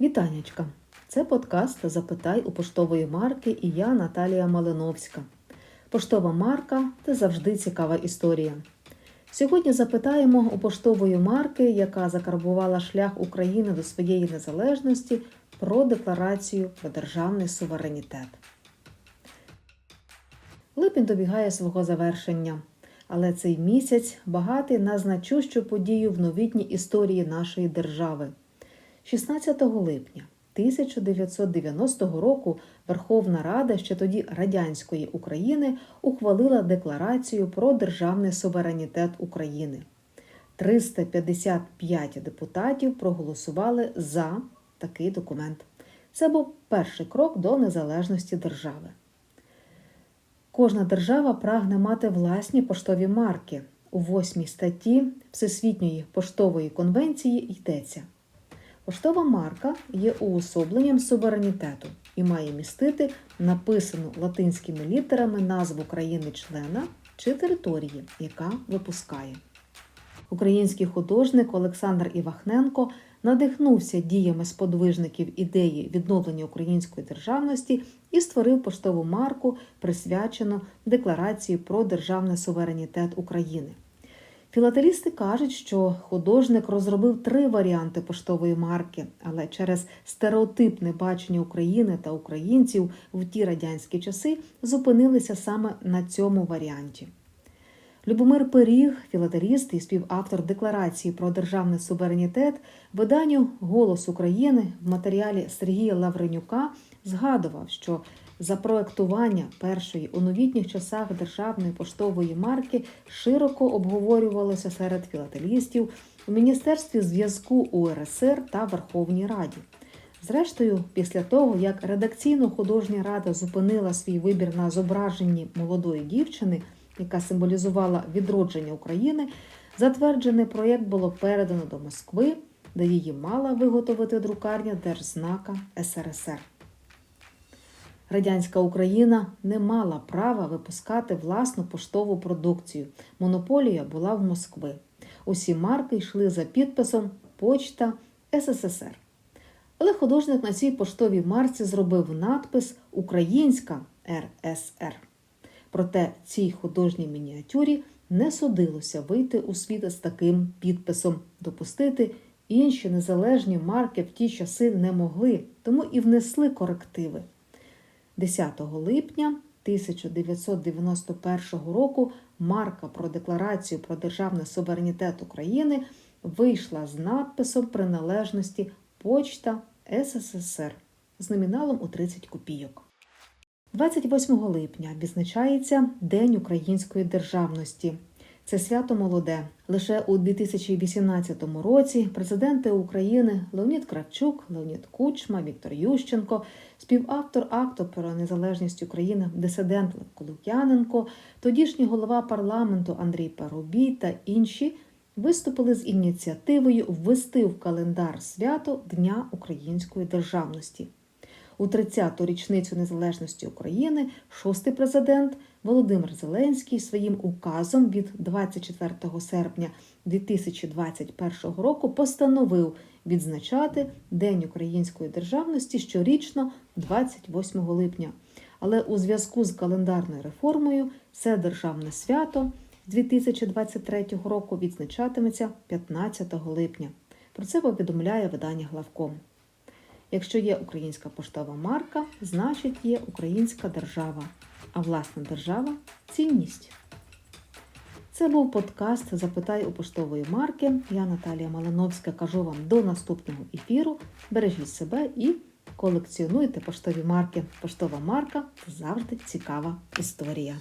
Вітанечка! Це подкаст Запитай у поштової марки і я Наталія Малиновська. Поштова марка це завжди цікава історія. Сьогодні запитаємо у поштової марки, яка закарбувала шлях України до своєї незалежності, про декларацію про державний суверенітет. Липень добігає свого завершення, але цей місяць багатий на значущу подію в новітній історії нашої держави. 16 липня 1990 року Верховна Рада, ще тоді радянської України, ухвалила декларацію про державний суверенітет України. 355 депутатів проголосували за такий документ. Це був перший крок до незалежності держави. Кожна держава прагне мати власні поштові марки. У восьмій статті Всесвітньої поштової конвенції йдеться. Поштова марка є уособленням суверенітету і має містити написану латинськими літерами назву країни-члена чи території, яка випускає. Український художник Олександр Івахненко надихнувся діями сподвижників ідеї відновлення української державності і створив поштову марку, присвячену Декларації про державний суверенітет України. Філателісти кажуть, що художник розробив три варіанти поштової марки, але через стереотипне бачення України та українців в ті радянські часи зупинилися саме на цьому варіанті. Любомир Пиріг, філателіст і співавтор декларації про державний суверенітет, виданню Голос України в матеріалі Сергія Лавренюка згадував, що за проектування першої у новітніх часах державної поштової марки широко обговорювалося серед філателістів у Міністерстві зв'язку УРСР та Верховній Раді. Зрештою, після того, як редакційно-художня рада зупинила свій вибір на зображенні молодої дівчини, яка символізувала відродження України, затверджений проєкт було передано до Москви, де її мала виготовити друкарня Держзнака СРСР. Радянська Україна не мала права випускати власну поштову продукцію. Монополія була в Москви. Усі марки йшли за підписом Почта СССР. Але художник на цій поштовій марці зробив надпис Українська РСР. Проте цій художній мініатюрі не судилося вийти у світ з таким підписом, допустити інші незалежні марки в ті часи не могли, тому і внесли корективи. 10 липня 1991 року марка про декларацію про державний суверенітет України вийшла з надписом приналежності Почта СССР з номіналом у 30 копійок. 28 липня відзначається День української державності. Це свято молоде. Лише у 2018 році президенти України Леонід Кравчук, Леонід Кучма, Віктор Ющенко, співавтор акту про незалежність України, дисидент Левко тодішній голова парламенту Андрій Парубій та інші виступили з ініціативою ввести в календар свято Дня української державності. У 30-ту річницю незалежності України шостий президент Володимир Зеленський своїм указом від 24 серпня 2021 року постановив відзначати День української державності щорічно 28 липня. Але у зв'язку з календарною реформою це державне свято з 2023 року відзначатиметься 15 липня. Про це повідомляє видання Главком. Якщо є українська поштова марка, значить є українська держава, а власна держава цінність. Це був подкаст Запитай у поштової марки. Я Наталія Малиновська кажу вам до наступного ефіру. Бережіть себе і колекціонуйте поштові марки. Поштова марка завжди цікава історія.